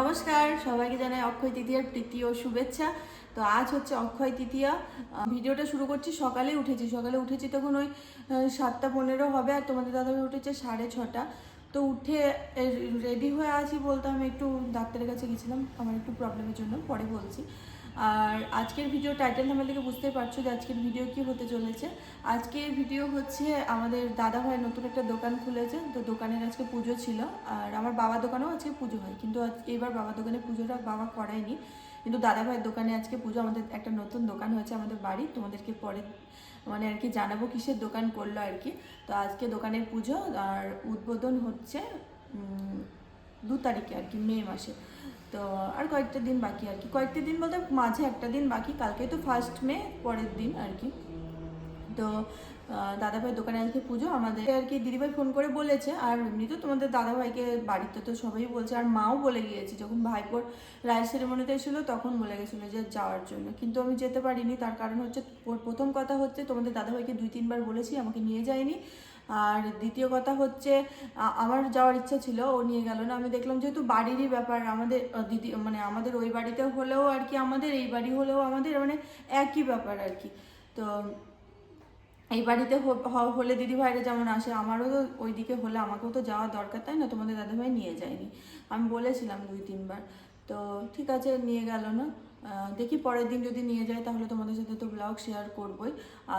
নমস্কার, সবাইকে জানাই অক্ষয় তৃতীয়ার তৃতীয় শুভেচ্ছা। তো আজ হচ্ছে অক্ষয় তৃতীয়া। ভিডিওটা শুরু করছি সকালে উঠেছি। সকালে উঠেছি তখন ওই সাতটা পনেরো হবে আর তোমাদের দাদা উঠেছে সাড়ে ছটা। তো উঠে রেডি হয়ে আছি বলতে আমি একটু ডাক্তারের কাছে গেছিলাম, আমার একটু প্রবলেমের জন্য, পরে বলছি। আর আজকের ভিডিও টাইটেল নাম্বার থেকে বুঝতেই পারছ যে আজকের ভিডিও কি হতে চলেছে। আজকের ভিডিও হচ্ছে আমাদের দাদা ভাই নতুন একটা দোকান খুলেছে, তো দোকানের আজকে পুজো ছিল। আর আমার বাবা দোকানেও আজকে পুজো হয়, কিন্তু এবার বাবার দোকানে পুজোটা বাবা করায়নি। কিন্তু দাদা ভাইয়ের দোকানে আজকে পুজো, আমাদের একটা নতুন দোকান হয়েছে আমাদের বাড়ি, তোমাদেরকে পরে মানে আর কি জানাব কিসের দোকান করল আর কি। তো আজকে দোকানের পুজো, আর উদ্বোধন হচ্ছে দু তারিখে আর কি, মে মাসে। তো আর কয়েকটা দিন বাকি আর কি। কয়েকটা দিন বলতে মাঝে একটা দিন বাকি, কালকে তো ফার্স্ট মে, পরের দিন আর কি। তো দাদাভাই দোকানে আজকে পুজো, আমাদের আর কি দিদিভাই ফোন করে বলেছে, আর এমনি তো তোমাদের দাদাভাইকে বাড়িতে তো সবাই বলছে, আর মাও বলে গিয়েছে, যখন ভাইপোর রায় সেরেমনিতে ছিল তখন বলে গেছিল যে যাওয়ার জন্য। কিন্তু আমি যেতে পারিনি, তার কারণ হচ্ছে প্রথম কথা হচ্ছে, তোমাদের দাদাভাইকে দুই, তিনবার বলেছি, আমাকে নিয়ে যায়নি। আর দ্বিতীয় কথা হচ্ছে আমার যাওয়ার ইচ্ছা ছিল, ও নিয়ে গেল না। আমি দেখলাম যেহেতু বাড়িরই ব্যাপার, আমাদের দিদি মানে আমাদের ওই বাড়িতে হলেও আর কি, আমাদের এই বাড়ি হলেও আমাদের মানে একই ব্যাপার আর কি। তো এই বাড়িতে হলে দিদি ভাইরা যেমন আসে, আমারও তো ওইদিকে হলে আমাকেও তো যাওয়া দরকার, তাই না? তোমাদের দাদাভাই নিয়ে যায়নি। আমি বলেছিলাম দুই, তিনবার। তো ঠিক আছে, নিয়ে গেল না। দেখি পরের দিন যদি নিয়ে যায়, তাহলে তোমাদের সাথে তো ব্লগ শেয়ার করবই।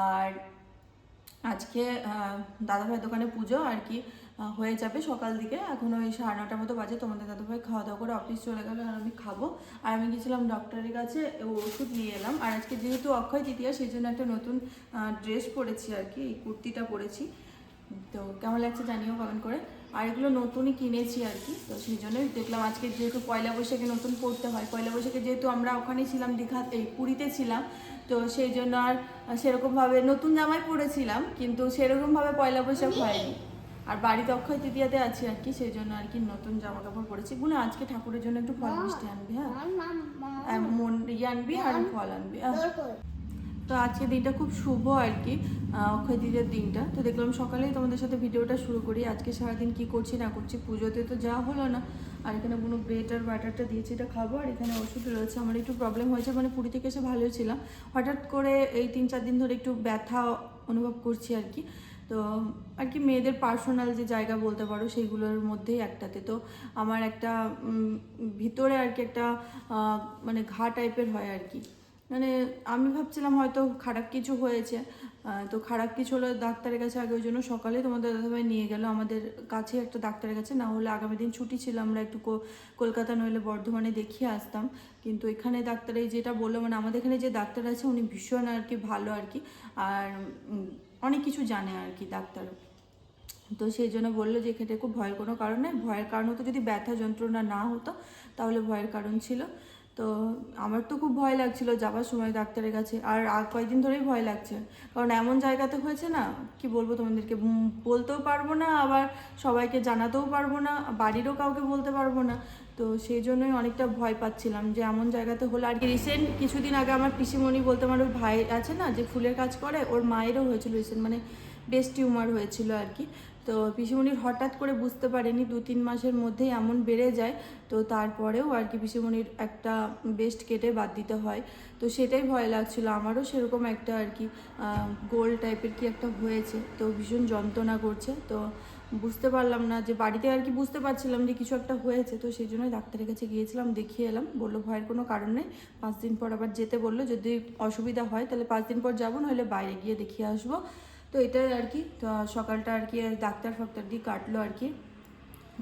আর আজকে দাদাভাই দোকানে পুজো আর কি হয়ে যাবে সকাল দিকে। এখন ওই সাড়ে নটার মতো বাজে, তোমাদের দাদাভাই খাওয়া দাওয়া করে অফিস চলে গেল আর আমি খাব। আর আমি গেছিলাম ডক্টরের কাছে ওষুধ নিয়ে এলাম। আর আজকে যেহেতু অক্ষয় তৃতীয়া, সেই জন্য একটা নতুন ড্রেস পরেছি আর কি, এই কুর্তিটা পরেছি। তো কেমন লাগছে জানিও কমেন্ট করে। আর এগুলো নতুনই কিনেছি আর কি তো সেই জন্যই দেখলাম আজকে যেহেতু পয়লা বৈশাখে নতুন পড়তে হয় পয়লা বৈশাখে যেহেতু আমরা ওখানে ছিলাম দীঘা এই পুরীতে ছিলাম তো সেই জন্য আর সেরকমভাবে নতুন জামাই পরেছিলাম কিন্তু সেরকমভাবে পয়লা বৈশাখ হয়নি। আর বাড়িতে অক্ষয় তৃতীয়াতে আছি আর কি সেই জন্য আর কি নতুন জামা কাপড় পরেছি। গুলো আজকে ঠাকুরের জন্য একটু ফল মিষ্টি আনবি হ্যাঁ? মন ইয়ে আনবি আর ফল আনবি। তো আজকে দিনটা খুব শুভ আর কি অক্ষয় তৃতীয়ার দিনটা। তো দেখলাম সকালেই তোমাদের সাথে ভিডিওটা শুরু করি। আজকে সারাদিন কি করছি, না করছি পুজোতে তো যা হলো না। আর এখানে কোনো ব্রেড আর বাটারটা দিয়েছি, এটা খাব। আর এখানে ওষুধ রয়েছে, আমার একটু প্রবলেম হয়েছে মানে পুরী থেকে এসে ভালোই ছিলাম। হঠাৎ করে এই তিন চার দিন ধরে একটু ব্যথা অনুভব করছি আর কি তো আর কি মেয়েদের পার্সোনাল যে জায়গা বলতে পারো, সেইগুলোর মধ্যেই একটাতে। তো আমার একটা ভিতরে আর কি একটা মানে ঘা টাইপের হয় আর কি মানে আমি ভাবছিলাম হয়তো খারাপ কিছু হয়েছে তো খারাপ কিছু হলে ডাক্তারের কাছে আগে ওই জন্য সকালে তোমাদের দাদাভাই নিয়ে গেল। আমাদের কাছে একটা ডাক্তারের কাছে, না হলে আগামী দিন ছুটি ছিল, আমরা একটু কলকাতা নইলে বর্ধমানে দেখিয়ে আসতাম। কিন্তু এখানে ডাক্তার যেটা বলল মানে আমাদের এখানে যে ডাক্তার আছে, উনি ভীষণ আর কি ভালো আর কি, আর অনেক কিছু জানে আর কি ডাক্তার। তো সেই জন্য বলল যে এখানে খুব ভয়ের কোনো কারণ নেই। ভয়ের কারণ হতো যদি ব্যথা যন্ত্রণা না হতো, তাহলে ভয়ের কারণ ছিল। তো আমার তো খুব ভয় লাগছিল যাবার সময় ডাক্তারের কাছে, আর আর কয়েকদিন ধরেই ভয় লাগছে। কারণ এমন জায়গাতে হয়েছে না, কি বলব তোমাদেরকে বলতেও পারব না, আবার সবাইকে জানাতেও পারব না, বাড়িরও কাউকে বলতে পারব না। তো সেই জন্যই অনেকটা ভয় পাচ্ছিলাম যে এমন জায়গাতে হলো। আর কি রিসেন্ট কিছুদিন আগে আমার পিসিমণি বলতে আমার ভাই আছে না, যে ফুলের কাজ করে, ওর মায়েরও হয়েছিল রিসেন্ট মানে বেস্ট টিউমার হয়েছিল আর কি। তো পিসিমণির হঠাৎ করে বুঝতে পারেনি দু তিন মাসের মধ্যেই এমন বেড়ে যায়, তো তারপরেও আর কি পিসিমণির একটা বেস্ট কেটে বাদ দিতে হয়। তো সেটাই ভয় লাগছিল, আমারও সেরকম একটা আর কি গোল টাইপের কি একটা হয়েছে, তো ভীষণ যন্ত্রণা করছে, তো বুঝতে পারলাম না যে বাড়িতে আর কি বুঝতে পারছিলাম যে কিছু একটা হয়েছে, তো সেই জন্যই ডাক্তারের কাছে গিয়েছিলাম, দেখিয়ে এলাম, বলল ভয়ের কোনো কারণ নেই, পাঁচ দিন পর আবার যেতে বলল, যদি অসুবিধা হয় তাহলে পাঁচ দিন পর যাব নাহলে বাইরে গিয়ে দেখিয়ে আসব। তো এটাই আর কি, তো সকালটা আর কি ডাক্তার ফাক্তার দিয়ে কাটলো আর কি।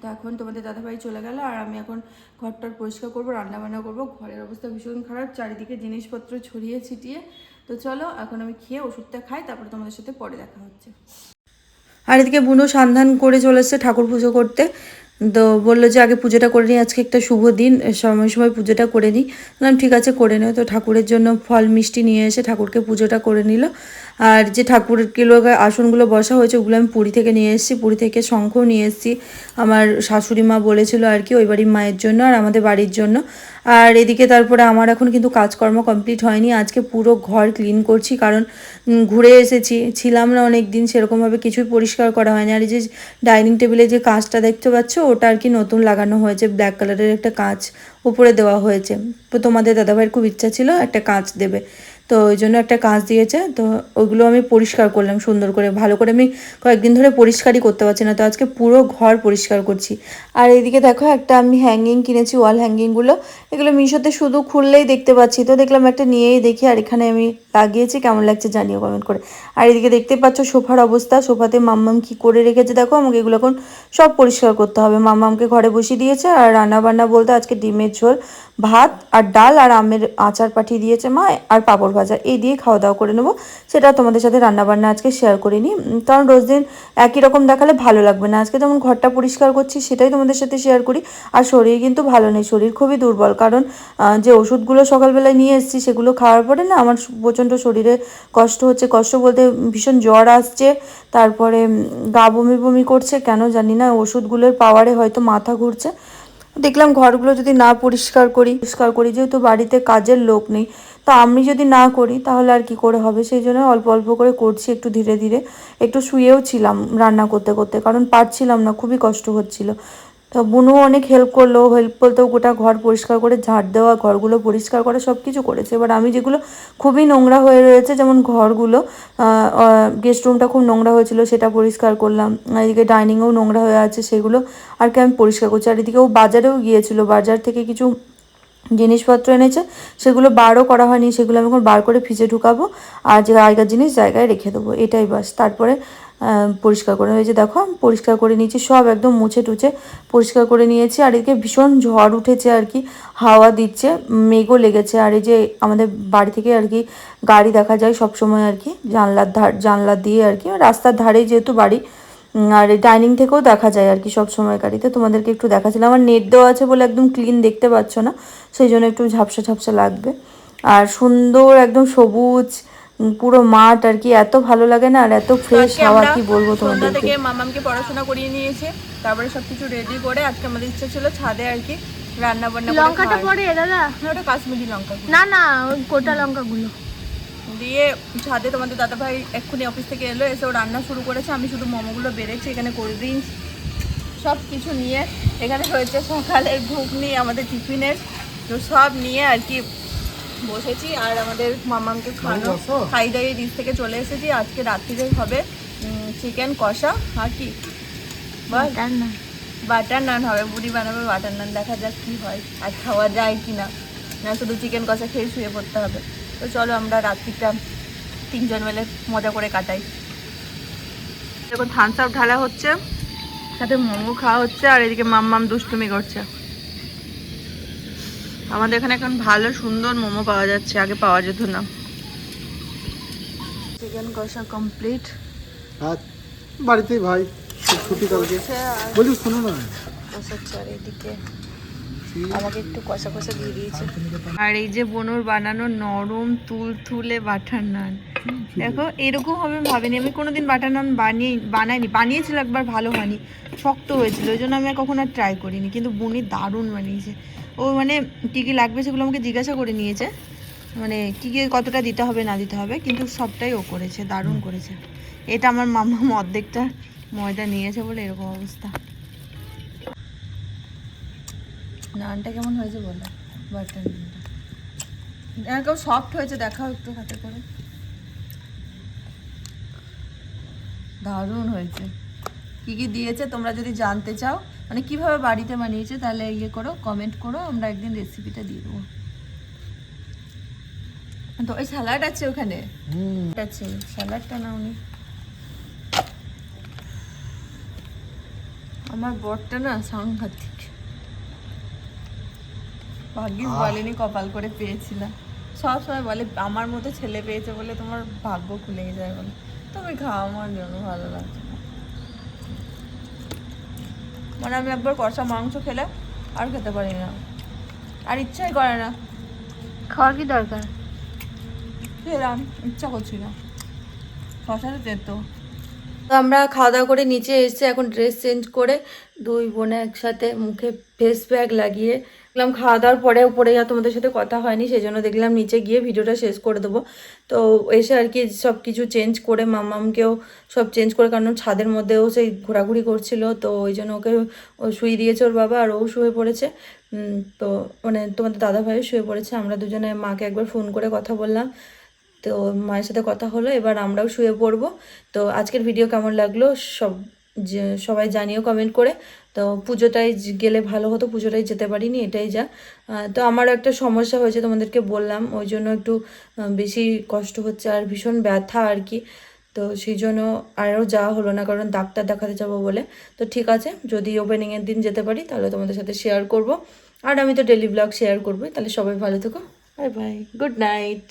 তো এখন তোমাদের দাদাভাই চলে গেল আর আমি এখন ঘরটার পরিষ্কার করব, রান্নাবান্না করব। ঘরের অবস্থা ভীষণ খারাপ, চারিদিকে জিনিসপত্র ছড়িয়ে ছিটিয়ে। তো চলো এখন আমি খেয়ে ওষুধটা খাই, তারপরে তোমাদের সাথে পরে দেখা হচ্ছে। আর এদিকে বুনো সন্ধান করে চলে ঠাকুর পুজো করতে। তো বলল যে, আগে পুজোটা করে নিই, আজকে একটা শুভ দিন, সময় সময় পুজোটা করে নিই। ঠিক আছে, করে নিও। তো ঠাকুরের জন্য ফল মিষ্টি নিয়ে এসে ঠাকুরকে পুজোটা করে নিল। আর যে ঠাকুরগুলো আসনগুলো বসা হয়েছে, ওগুলো আমি পুরী থেকে নিয়ে এসেছি। পুরী থেকে শঙ্খও নিয়ে এসেছি। আমার শাশুড়ি মা বলেছিল আর কি, ওই বাড়ির মায়ের জন্য আর আমাদের বাড়ির জন্য। আর এদিকে তারপরে আমার এখন কিন্তু কাজকর্ম কমপ্লিট হয়নি। আজকে পুরো ঘর ক্লিন করছি, কারণ ঘুরে এসেছি। ছিলাম না অনেক দিন সেরকমভাবে কিছুই পরিষ্কার করা হয়নি। আর এই যে ডাইনিং টেবিলে যে কাঁচটা দেখতে পাচ্ছ, ওটা আর কি নতুন লাগানো হয়েছে। ব্ল্যাক কালারের একটা কাঁচ উপরে দেওয়া হয়েছে। তো তোমাদের দাদাভাইয়ের খুব ইচ্ছা ছিল একটা কাঁচ দেবে। তো ওই জন্য একটা কাঁচ দিয়েছে। তো ওইগুলো আমি পরিষ্কার করলাম সুন্দর করে। ভালো করে আমি কয়েকদিন ধরে পরিষ্কারই করতে পারছি না। তো আজকে পুরো ঘর পরিষ্কার করছি। আর এইদিকে দেখো, একটা আমি হ্যাঙ্গিং কিনেছি ওয়াল হ্যাঙ্গিংগুলো এগুলো মিশোতে শুধু খুললেই দেখতে পাচ্ছি। তো দেখলাম একটা নিয়েই দেখি, আর এখানে আমি লাগিয়েছি। কেমন লাগছে জানিও কমেন্ট করে। আর এদিকে দেখতে পাচ্ছ সোফার অবস্থা। সোফাতে মাম্মাম কি করে রেখেছে দেখো, আমাকে এগুলো এখন সব পরিষ্কার করতে হবে। মাম্মামকে ঘরে বসিয়ে দিয়েছে। আর রান্না বান্না বলতে আজকে ডিমের ঝোল। ভাত আর ডাল আর আমের আচার পাঠিয়ে দিয়েছে মা আর পাঁপড় ভাজা। এই দিয়ে খাওয়া দাওয়া করে নেব। সেটা তোমাদের সাথে রান্না বান্না আজকে শেয়ার করে নিই। কারণ রোজ দিন একই রকম দেখালে ভালো লাগবে না। আজকে যেমন ঘরটা পরিষ্কার করছি, সেটাই তোমাদের সাথে শেয়ার করি। আর শরীর কিন্তু ভালো নেই। শরীর খুবই দুর্বল। কারণ যে ওষুধগুলো সকালবেলায় নিয়ে এসেছি, সেগুলো খাওয়ার পরে না আমার প্রচণ্ড শরীরে কষ্ট হচ্ছে। কষ্ট বলতে ভীষণ জ্বর আসছে। তারপরে গা বমি বমি করছে। কেন জানি না, ওষুধগুলোর পাওয়ারে হয়তো মাথা ঘুরছে। দেখলাম ঘরগুলো যদি না পরিষ্কার করি পরিষ্কার করি, যেহেতু বাড়িতে কাজের লোক নেই, তা আমি যদি না করি তাহলে আর কি করে হবে? সেই জন্য অল্প অল্প করে করছি একটু ধীরে ধীরে। একটু শুয়েও ছিলাম রান্না করতে করতে, কারণ পারছিলাম না, খুবই কষ্ট হচ্ছিল। তো বুনু অনেক হেল্প করল হেল্প বলতেও গোটা ঘর পরিষ্কার করে, ঝাড় দেওয়া, ঘরগুলো পরিষ্কার করা সব কিছু করেছে। এবার আমি যেগুলো খুবই নোংরা হয়ে রয়েছে, যেমন ঘরগুলো গেস্ট রুমটা খুব নোংরা হয়েছিল, সেটা পরিষ্কার করলাম। এদিকে ডাইনিংয়েও নোংরা হয়ে আছে, সেগুলো আর কি আমি পরিষ্কার করছি। আর এদিকে ও বাজারেও গিয়েছিল, বাজার থেকে কিছু জিনিসপত্র এনেছে, সেগুলো বারও করা হয়নি, সেগুলো আমি এখন বার করে ফ্রিজে ঢুকাবো, আর যে আগের জিনিস জায়গায় রেখে দেবো, এটাই বাস। তারপরে পরিষ্কার করে হয়েছে দেখো পরিষ্কার করে নিয়েছি, সব একদম মুছে টুছে পরিষ্কার করে নিয়েছি। আর এদিকে ভীষণ ঝড় উঠেছে আর কি, হাওয়া দিচ্ছে, মেঘও লেগেছে। আর এই যে আমাদের বাড়ি থেকে আর কি গাড়ি দেখা যায় সব সময় আর কি, জানলার ধার, জানলা দিয়ে আর কি, রাস্তার ধারেই যেহেতু বাড়ি আর ডাইনিং থেকেও দেখা যায় আর কি সব সময় গাড়িতে তোমাদেরকে একটু দেখাচ্ছিলাম আমার নেট দেওয়া আছে বলে একদম ক্লিন দেখতে পাচ্ছ না, সেই জন্য একটু ঝাপসা ঝাপসা লাগবে। আর সুন্দর একদম সবুজ পুরো মাঠ আর কি এত ভালো লাগে না আর এত ফ্রেশ হাওয়া আমরা কি বলব তোমাদের তোমাদেরকে থেকে মামামকে পড়াশোনা করিয়ে নিয়েছে তারপরে সবকিছু রেডি করে আজকে আমাদের ইচ্ছা ছিল ছাদে আর কি রান্না বান্না করে লঙ্কাটা। পরে দাদা। না, ওটা কাশ্মীরি লঙ্কা না না ওই গোটা লঙ্কাগুলো। দিয়ে ছাদে তোমাদের দাদা ভাই এক্ষুনি অফিস থেকে এলো এসে ও রান্না শুরু করেছে আমি শুধু মোমোগুলো বেড়েছি এখানে কোল্ড ড্রিঙ্কস সব কিছু নিয়ে। এখানে হয়েছে সকালের ঘুগনি আমাদের টিফিনের তো সব নিয়ে আর কি বসেছি আর আমাদের মামাকে খাওয়ানো খাই দাইয়ে দিস থেকে চলে এসেছি। আজকে রাত্রিরে হবে চিকেন কষা আর কি? বাটার নান। হবে বুড়ি বানাবে বাটার নান দেখা যাক কি হয় আর খাওয়া যায় কি না। না শুধু চিকেন কষা খেয়ে শুয়ে পড়তে হবে। তো চলো আমরা রাত্রিটা তিনজন মিলে মজা করে কাটাই। দেখো থামস আপ ঢালা হচ্ছে সাথে মোমো খাওয়া হচ্ছে আর এদিকে মাম্মাম দুষ্টুমি করছে। আমাদের এখানে এখন ভালো সুন্দর মোমো পাওয়া যাচ্ছে আগে পাওয়া যেত না। চিকেন কষা কমপ্লিট আর বাড়িতেই ভাই ছুটি কালকে। বলি শোনো না। এদিকে। আমাকে একটু কষা কষা দিয়ে দিয়েছে। আর এই যে বনুর বানানো নরম তুল তুলে বাটার নান। দেখো এরকম হবে আমি ভাবিনি। আমি কোনোদিন বাটার নান বানিয়ে বানাইনি। বানিয়েছিল একবার ভালো হয়নি। শক্ত হয়েছিল। ওই জন্য আমি আর কখনো আর ট্রাই করিনি। কিন্তু বুনি দারুণ বানিয়েছে। ও মানে কী কী লাগবে সেগুলো আমাকে জিজ্ঞাসা করে নিয়েছে। মানে কী কী কতটা দিতে হবে না দিতে হবে কিন্তু সবটাই ও করেছে দারুণ করেছে। এটা আমার মামা অর্ধেকটা ময়দা নিয়েছে বলে এরকম অবস্থা। নানটা কেমন হয়েছে বলো? বাটার নানটা। সফট হয়েছে দেখাও একটু হাতে করে। দারুণ হয়েছে। কি কি দিয়েছে তোমরা যদি জানতে চাও। মানে কীভাবে বাড়িতে বানিয়েছে তাহলে ইয়ে করো কমেন্ট করো আমরা একদিন রেসিপিটা দিয়ে দেবো। তো ওই স্যালাড আছে ওখানে? আছে স্যালাডটা না। উনি আমার বরটা না সাংঘাতিক। ভাগ্যিস বলেনি কপাল করে পেয়েছিলাম। সব সময় বলে আমার মতো ছেলে পেয়েছে বলে তোমার ভাগ্য খুলে যায় বলে। তুমি খাও আমার জন্য ভালো লাগছে না মানে আমি একবার কষা মাংস খেলে আর খেতে পারি না। আর ইচ্ছাই করে না। খাওয়ার কি দরকার? খেলাম ইচ্ছা করছি না তেতো। তো আমরা খাওয়া দাওয়া করে নিচে এসে এখন ড্রেস চেঞ্জ করে দুই বোনে একসাথে মুখে ফেস প্যাক লাগিয়ে দেখলাম খাওয়া দাওয়ার পরে উপরে যা তোমাদের সাথে কথা হয়নি সেই জন্য দেখলাম নিচে গিয়ে ভিডিওটা শেষ করে দেবো। তো এসে আর কি সব কিছু চেঞ্জ করে মামামকেও সব চেঞ্জ করে, কারণ ছাদের মধ্যেও সেই ঘোরাঘুরি করছিল, তো ওই জন্য ওকে ও শুয়ে দিয়েছে ওর বাবা আর ও শুয়ে পড়েছে। তো মানে তোমাদের দাদা ভাইও শুয়ে পড়েছে, আমরা দুজনে মাকে একবার ফোন করে কথা বললাম। তো মায়ের সাথে কথা হলো, এবার আমরাও শুয়ে পড়ব। তো আজকের ভিডিও কেমন লাগল সব সবাই জানিও কমেন্ট করে। তো পুজোটাই গেলে ভালো হতো পুজোটাই যেতে পারিনি, এটাই যা। তো আমারও একটা সমস্যা হয়েছে তোমাদেরকে বললাম, ওই জন্য একটু বেশি কষ্ট হচ্ছে আর ভীষণ ব্যথা আর কি। তো সেই জন্য আরও যাওয়া হলো না, কারণ ডাক্তার দেখাতে যাব বলে। তো ঠিক আছে, যদি ওপেনিংয়ের দিন যেতে পারি, তাহলে তোমাদের সাথে শেয়ার করব। আর আমি তো ডেলি ব্লগ শেয়ার করব তাহলে সবাই ভালো থেকো। Bye bye good night